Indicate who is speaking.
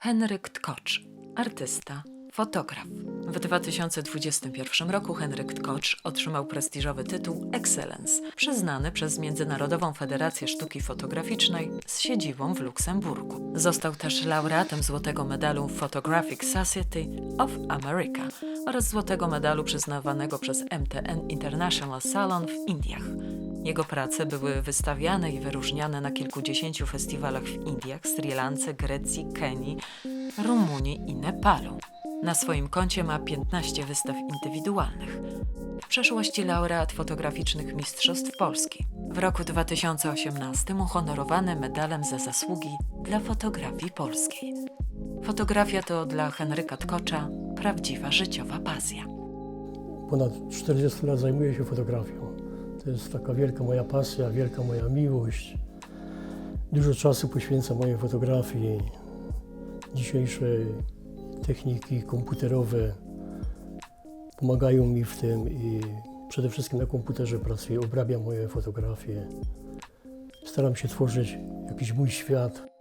Speaker 1: Henryk Tkocz, artysta, fotograf. W 2021 roku Henryk Tkocz otrzymał prestiżowy tytuł Excellence, przyznany przez Międzynarodową Federację Sztuki Fotograficznej z siedzibą w Luksemburgu. Został też laureatem Złotego Medalu Photographic Society of America oraz Złotego Medalu przyznawanego przez MTN International Salon w Indiach. Jego prace były wystawiane i wyróżniane na kilkudziesięciu festiwalach w Indiach, Sri Lance, Grecji, Kenii, Rumunii i Nepalu. Na swoim koncie ma 15 wystaw indywidualnych. W przeszłości laureat fotograficznych Mistrzostw Polski. W roku 2018 uhonorowany medalem za zasługi dla fotografii polskiej. Fotografia to dla Henryka Tkocza prawdziwa życiowa pasja.
Speaker 2: Ponad 40 lat zajmuję się fotografią. To jest taka wielka moja pasja, wielka moja miłość. Dużo czasu poświęcam mojej fotografii. Dzisiejsze techniki komputerowe pomagają mi w tym i przede wszystkim na komputerze pracuję, obrabiam moje fotografie. Staram się tworzyć jakiś mój świat.